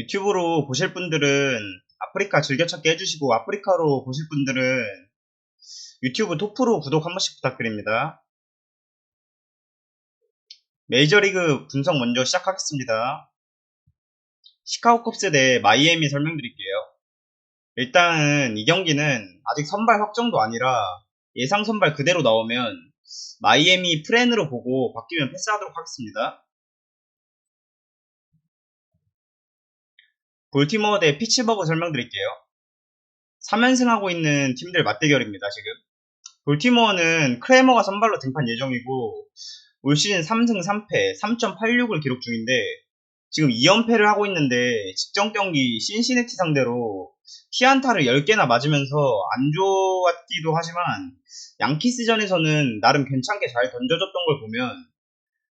유튜브로 보실 분들은 아프리카 즐겨찾기 해주시고 아프리카로 보실 분들은 유튜브 토프로 구독 한 번씩 부탁드립니다. 메이저리그 분석 먼저 시작하겠습니다. 시카고 컵스 대 마이애미 설명드릴게요. 일단은 이 경기는 아직 선발 확정도 아니라 예상 선발 그대로 나오면 마이애미 프렌으로 보고 바뀌면 패스하도록 하겠습니다. 볼티모어 대 피츠버그 설명드릴게요. 3연승하고 있는 팀들 맞대결입니다, 지금. 볼티모어는 크레머가 선발로 등판 예정이고 올 시즌 3승 3패 3.86을 기록 중인데 지금 2연패를 하고 있는데 직전 경기 신시내티 상대로 피안타를 10개나 맞으면서 안 좋았기도 하지만 양키스전에서는 나름 괜찮게 잘 던져줬던 걸 보면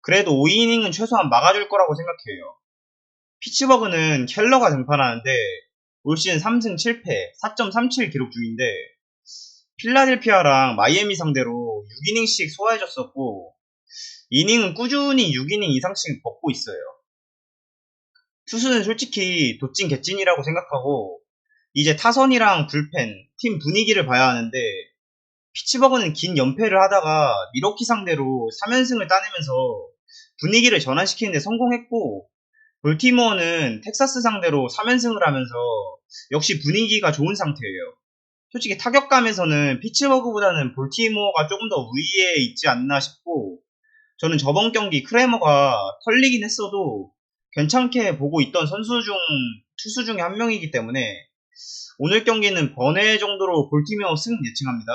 그래도 5이닝은 최소한 막아줄 거라고 생각해요. 피츠버그는 켈러가 등판하는데 올 시즌 3승 7패 4.37 기록 중인데 필라델피아랑 마이애미 상대로 6이닝씩 소화해줬었고 이닝은 꾸준히 6이닝 이상씩 먹고 있어요. 투수는 솔직히 도찐 개찐이라고 생각하고 이제 타선이랑 불펜, 팀 분위기를 봐야 하는데 피츠버그는 긴 연패를 하다가 미러키 상대로 3연승을 따내면서 분위기를 전환시키는데 성공했고 볼티모어는 텍사스 상대로 3연승을 하면서 역시 분위기가 좋은 상태예요. 솔직히 타격감에서는 피츠버그보다는 볼티모어가 조금 더 위에 있지 않나 싶고 저는 저번 경기 크레머가 털리긴 했어도 괜찮게 보고 있던 선수 중 투수 중에 한 명이기 때문에 오늘 경기는 번외 정도로 볼티모어 승 예측합니다.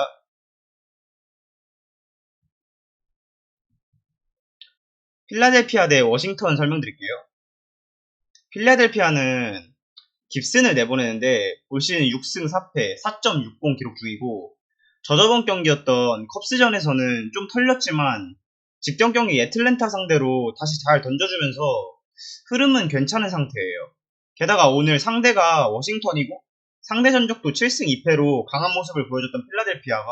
필라델피아 대 워싱턴 설명드릴게요. 필라델피아는 깁슨을 내보내는데 올 시즌 6승 4패 4.60 기록 중이고 저저번 경기였던 컵스전에서는 좀 털렸지만 직전 경기 애틀랜타 상대로 다시 잘 던져주면서 흐름은 괜찮은 상태예요. 게다가 오늘 상대가 워싱턴이고 상대 전적도 7승 2패로 강한 모습을 보여줬던 필라델피아가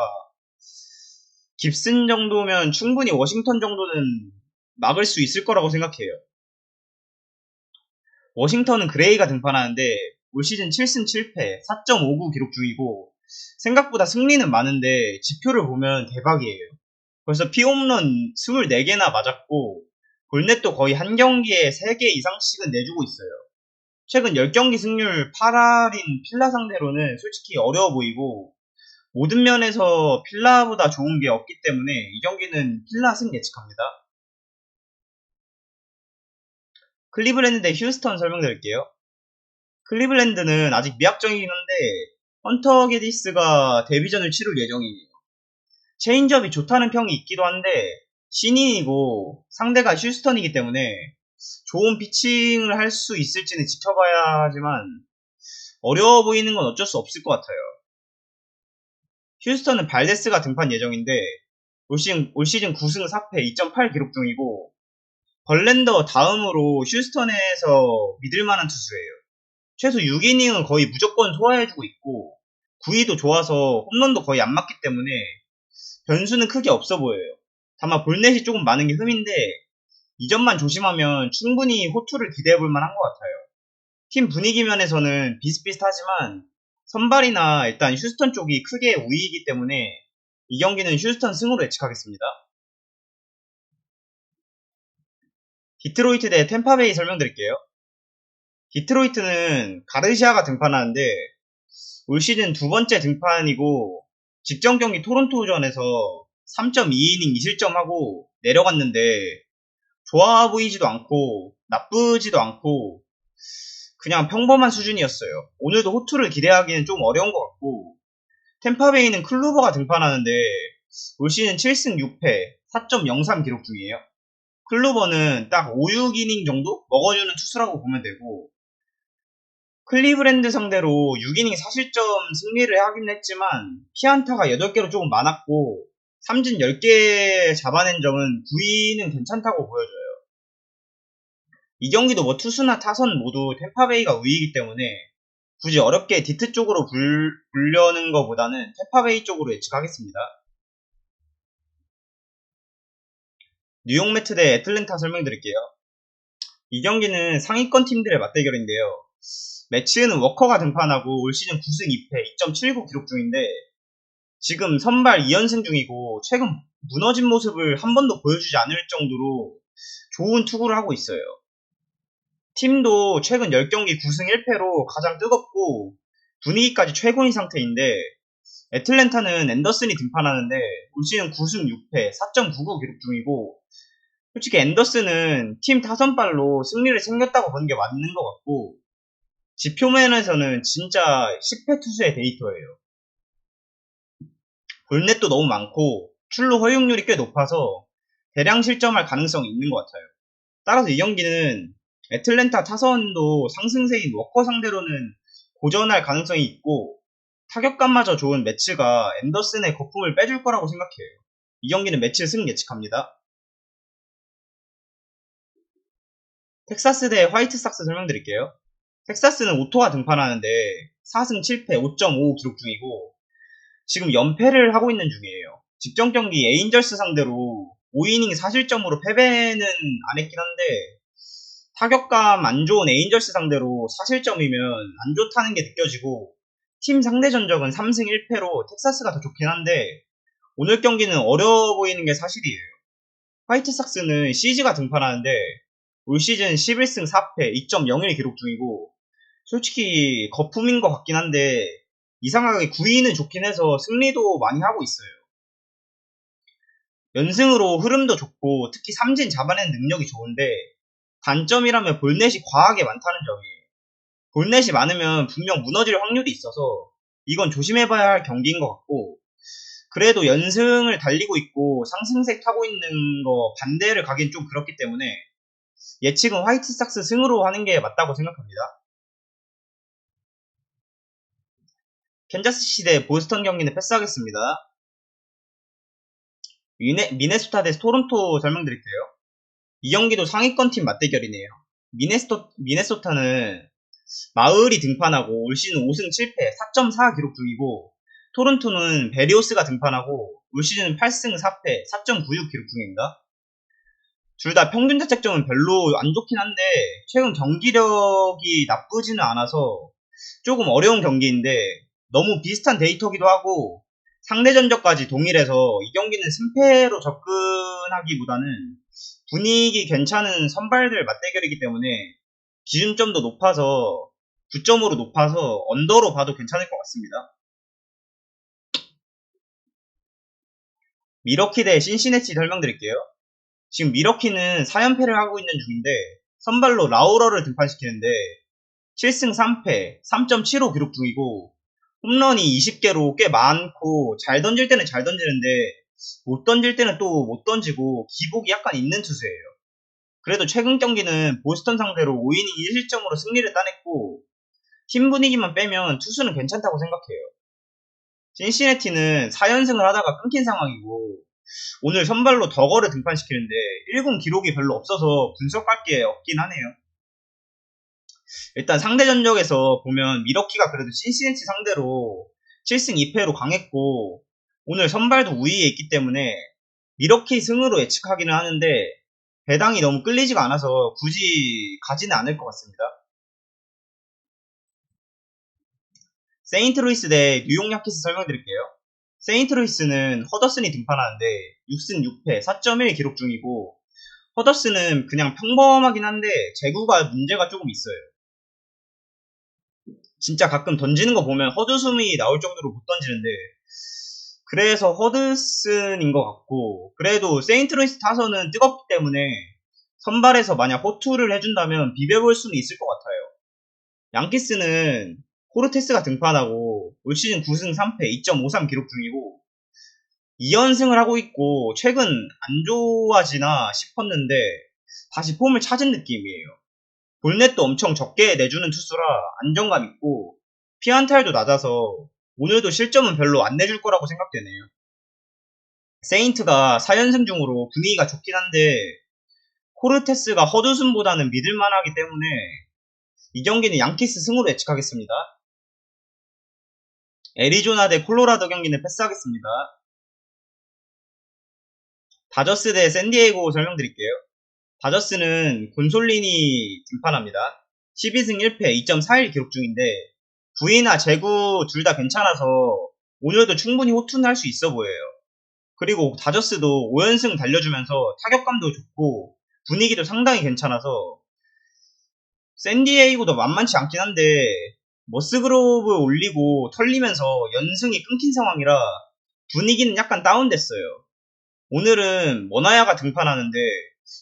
깁슨 정도면 충분히 워싱턴 정도는 막을 수 있을 거라고 생각해요. 워싱턴은 그레이가 등판하는데 올 시즌 7승 7패 4.59 기록 중이고 생각보다 승리는 많은데 지표를 보면 대박이에요. 벌써 피홈런 24개나 맞았고 볼넷도 거의 한 경기에 3개 이상씩은 내주고 있어요. 최근 10경기 승률 8할인 필라 상대로는 솔직히 어려워 보이고 모든 면에서 필라보다 좋은 게 없기 때문에 이 경기는 필라 승 예측합니다. 클리블랜드 대 휴스턴 설명드릴게요. 클리블랜드는 아직 미약정이긴 한데 헌터 게디스가 데뷔전을 치를 예정이에요. 체인지업이 좋다는 평이 있기도 한데 신인이고 상대가 휴스턴이기 때문에 좋은 피칭을 할 수 있을지는 지켜봐야 하지만 어려워 보이는 건 어쩔 수 없을 것 같아요. 휴스턴은 발데스가 등판 예정인데 올 시즌, 올 시즌 9승 4패 2.8 기록 중이고 벌렌더 다음으로 휴스턴에서 믿을 만한 투수예요. 최소 6이닝은 거의 무조건 소화해주고 있고 9위도 좋아서 홈런도 거의 안 맞기 때문에 변수는 크게 없어 보여요. 다만 볼넷이 조금 많은 게 흠인데 이 점만 조심하면 충분히 호투를 기대해 볼 만한 것 같아요. 팀 분위기 면에서는 비슷비슷하지만 선발이나 일단 휴스턴 쪽이 크게 우위이기 때문에 이 경기는 휴스턴 승으로 예측하겠습니다. 디트로이트 대 템파베이 설명드릴게요. 디트로이트는 가르시아가 등판하는데 올 시즌 두 번째 등판이고 직전 경기 토론토전에서 3.2이닝 2실점하고 내려갔는데 좋아 보이지도 않고 나쁘지도 않고 그냥 평범한 수준이었어요. 오늘도 호투를 기대하기는 좀 어려운 것 같고 템파베이는 클루버가 등판하는데 올 시즌 7승 6패 4.03 기록 중이에요. 클루버는 딱 5, 6이닝 정도 먹어주는 투수라고 보면 되고 클리브랜드 상대로 6이닝 사실점 승리를 하긴 했지만 피안타가 8개로 조금 많았고 삼진 10개 잡아낸 점은 9위는 괜찮다고 보여져요. 이 경기도 뭐 투수나 타선 모두 템파베이가 우위이기 때문에 굳이 어렵게 디트 쪽으로 불, 불려는 것보다는 템파베이 쪽으로 예측하겠습니다. 뉴욕 매트 대 애틀랜타 설명드릴게요. 이 경기는 상위권 팀들의 맞대결인데요. 매치는 워커가 등판하고 올 시즌 9승 2패 2.79 기록 중인데 지금 선발 2연승 중이고 최근 무너진 모습을 한 번도 보여주지 않을 정도로 좋은 투구를 하고 있어요. 팀도 최근 10경기 9승 1패로 가장 뜨겁고 분위기까지 최고인 상태인데 애틀랜타는 앤더슨이 등판하는데 올 시즌 9승 6패 4.99 기록 중이고 솔직히 앤더슨은 팀 타선발로 승리를 챙겼다고 보는 게 맞는 것 같고 지표면에서는 진짜 10회 투수의 데이터예요. 볼넷도 너무 많고 출루 허용률이 꽤 높아서 대량 실점할 가능성이 있는 것 같아요. 따라서 이 경기는 애틀랜타 타선도 상승세인 워커 상대로는 고전할 가능성이 있고 타격감마저 좋은 매치가 앤더슨의 거품을 빼줄 거라고 생각해요. 이 경기는 매치 승 예측합니다. 텍사스 대 화이트삭스 설명드릴게요. 텍사스는 오토가 등판하는데 4승 7패 5.55 기록 중이고 지금 연패를 하고 있는 중이에요. 직전 경기 에인절스 상대로 5이닝 사실점으로 패배는 안 했긴 한데 타격감 안 좋은 에인절스 상대로 사실점이면 안 좋다는 게 느껴지고 팀 상대 전적은 3승 1패로 텍사스가 더 좋긴 한데 오늘 경기는 어려워 보이는 게 사실이에요. 화이트삭스는 시즈가 등판하는데 올 시즌 11승 4패 2.01 기록 중이고 솔직히 거품인 것 같긴 한데 이상하게 9위는 좋긴 해서 승리도 많이 하고 있어요. 연승으로 흐름도 좋고 특히 삼진 잡아내는 능력이 좋은데 단점이라면 볼넷이 과하게 많다는 점이에요. 볼넷이 많으면 분명 무너질 확률이 있어서 이건 조심해봐야 할 경기인 것 같고 그래도 연승을 달리고 있고 상승세 타고 있는 거 반대를 가긴 좀 그렇기 때문에 예측은 화이트삭스 승으로 하는 게 맞다고 생각합니다. 캔자스시 대 보스턴 경기는 패스하겠습니다. 미네, 미네소타 대 토론토 설명드릴게요. 이 경기도 상위권 팀 맞대결이네요. 미네스토, 미네소타는 마을이 등판하고 올 시즌 5승 7패 4.4 기록 중이고 토론토는 베리오스가 등판하고 올 시즌 8승 4패 4.96 기록 중입니다. 둘 다 평균 자책점은 별로 안 좋긴 한데 최근 경기력이 나쁘지는 않아서 조금 어려운 경기인데 너무 비슷한 데이터기도 하고 상대 전적까지 동일해서 이 경기는 승패로 접근하기보다는 분위기 괜찮은 선발들 맞대결이기 때문에 기준점도 높아서 9점으로 높아서 언더로 봐도 괜찮을 것 같습니다. 미러키 대 신시네치 설명드릴게요. 지금 미러키는 4연패를 하고 있는 중인데 선발로 라우러를 등판시키는데 7승 3패 3.75 기록 중이고 홈런이 20개로 꽤 많고 잘 던질 때는 잘 던지는데 못 던질 때는 또 못 던지고 기복이 약간 있는 투수예요. 그래도 최근 경기는 보스턴 상대로 5이닝 1실점으로 승리를 따냈고 팀 분위기만 빼면 투수는 괜찮다고 생각해요. 신시네티는 4연승을 하다가 끊긴 상황이고 오늘 선발로 덕거를 등판시키는데 1군 기록이 별로 없어서 분석할 게 없긴 하네요. 일단 상대 전적에서 보면 미러키가 그래도 신시네티 상대로 7승 2패로 강했고 오늘 선발도 우위에 있기 때문에 미러키 승으로 예측하기는 하는데 배당이 너무 끌리지가 않아서 굳이 가지는 않을 것 같습니다. 세인트루이스 대 뉴욕 야키스 설명드릴게요. 세인트루이스는 허더슨이 등판하는데 6승 6패 4.1 기록 중이고 허더슨은 그냥 평범하긴 한데 제구가 문제가 조금 있어요. 진짜 가끔 던지는 거 보면 허드숨이 나올 정도로 못 던지는데 그래서 허드슨인 것 같고 그래도 세인트루이스 타선은 뜨겁기 때문에 선발에서 만약 호투를 해준다면 비벼볼 수는 있을 것 같아요. 양키스는 코르테스가 등판하고 올 시즌 9승 3패 2.53 기록 중이고 2연승을 하고 있고 최근 안 좋아지나 싶었는데 다시 폼을 찾은 느낌이에요. 볼넷도 엄청 적게 내주는 투수라 안정감 있고 피안타율도 낮아서 오늘도 실점은 별로 안 내줄 거라고 생각되네요. 세인트가 4연승 중으로 분위기가 좋긴 한데 코르테스가 허드슨보다는 믿을만하기 때문에 이 경기는 양키스 승으로 예측하겠습니다. 애리조나 대 콜로라도 경기는 패스하겠습니다. 다저스 대 샌디에이고 설명드릴게요. 다저스는 곤솔린이 등판합니다. 12승 1패 2.41 기록 중인데 구이나 제구 둘 다 괜찮아서 오늘도 충분히 호투는 할 수 있어 보여요. 그리고 다저스도 5연승 달려주면서 타격감도 좋고 분위기도 상당히 괜찮아서 샌디에이고도 만만치 않긴 한데 머스그로브 올리고 털리면서 연승이 끊긴 상황이라 분위기는 약간 다운됐어요. 오늘은 머나야가 등판하는데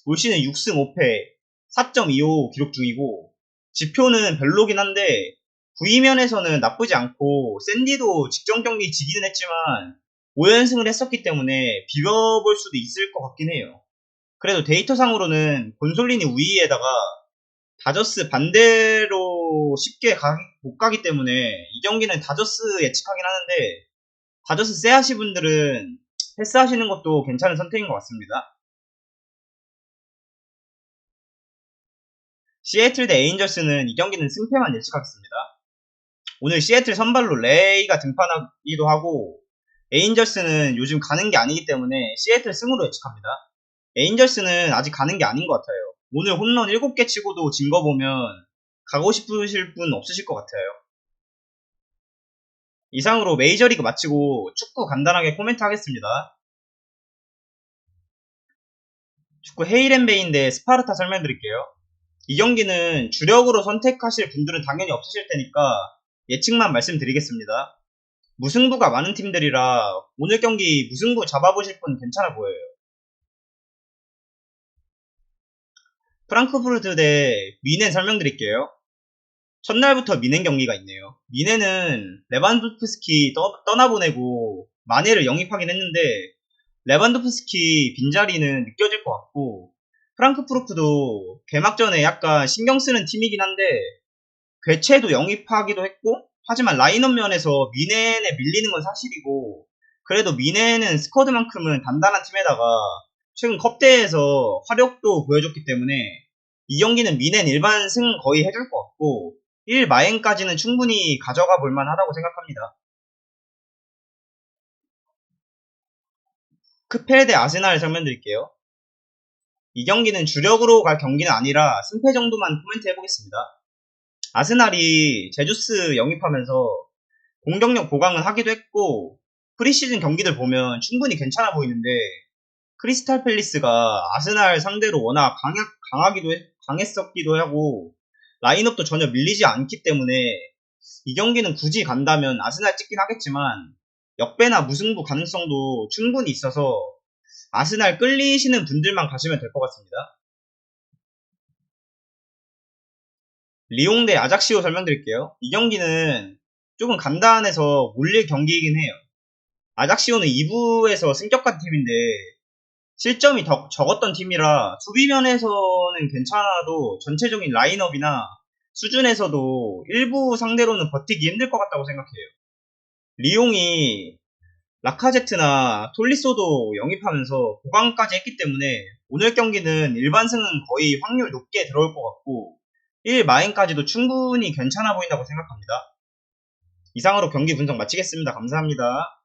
올 시즌 6승 5패 4.25 기록 중이고 지표는 별로긴 한데 구위면에서는 나쁘지 않고 샌디도 직전 경기 지기는 했지만 5연승을 했었기 때문에 비벼볼 수도 있을 것 같긴 해요. 그래도 데이터상으로는 곤솔린이 우위에다가 다저스 반대로 쉽게 가- 못 가기 때문에 이 경기는 다저스 예측하긴 하는데 다저스 세하시 분들은 패스하시는 것도 괜찮은 선택인 것 같습니다. 시애틀 대 에인절스는 이 경기는 승패만 예측하겠습니다. 오늘 시애틀 선발로 레이가 등판하기도 하고 에인절스는 요즘 가는 게 아니기 때문에 시애틀 승으로 예측합니다. 에인절스는 아직 가는 게 아닌 것 같아요. 오늘 홈런 7개 치고도 진 거 보면 가고 싶으실 분 없으실 것 같아요. 이상으로 메이저리그 마치고 축구 간단하게 코멘트 하겠습니다. 축구 헤이렌베인 대 스파르타 설명드릴게요. 이 경기는 주력으로 선택하실 분들은 당연히 없으실 테니까 예측만 말씀드리겠습니다. 무승부가 많은 팀들이라 오늘 경기 무승부 잡아보실 분 괜찮아 보여요. 프랑크푸르트 대 미넨 설명드릴게요. 첫날부터 미넨 경기가 있네요. 미넨은 레반도프스키 떠, 떠나보내고 마네를 영입하긴 했는데 레반도프스키 빈자리는 느껴질 것 같고 프랑크푸르트도 개막전에 약간 신경 쓰는 팀이긴 한데 괴체도 영입하기도 했고 하지만 라인업 면에서 미넨에 밀리는 건 사실이고 그래도 미넨은 스쿼드만큼은 단단한 팀에다가 최근 컵대에서 화력도 보여줬기 때문에 이 경기는 미넨 일반 승 거의 해줄 것 같고 1마행까지는 충분히 가져가 볼 만 하다고 생각합니다. 크펠 대 아스날 설명드릴게요. 이 경기는 주력으로 갈 경기는 아니라 승패 정도만 코멘트 해보겠습니다. 아스날이 제주스 영입하면서 공격력 보강은 하기도 했고 프리시즌 경기들 보면 충분히 괜찮아 보이는데 크리스탈 팰리스가 아스날 상대로 워낙 강약, 강하기도 했- 강했었기도 하고 라인업도 전혀 밀리지 않기 때문에 이 경기는 굳이 간다면 아스날 찍긴 하겠지만 역배나 무승부 가능성도 충분히 있어서 아스날 끌리시는 분들만 가시면 될 것 같습니다. 리옹 대 아작시오 설명드릴게요. 이 경기는 조금 간단해서 몰릴 경기이긴 해요. 아작시오는 2부에서 승격한 팀인데 실점이 더 적었던 팀이라 수비면에서는 괜찮아도 전체적인 라인업이나 수준에서도 일부 상대로는 버티기 힘들 것 같다고 생각해요. 리옹이 라카제트나 톨리소도 영입하면서 보강까지 했기 때문에 오늘 경기는 일반승은 거의 확률 높게 들어올 것 같고 1마인까지도 충분히 괜찮아 보인다고 생각합니다. 이상으로 경기 분석 마치겠습니다. 감사합니다.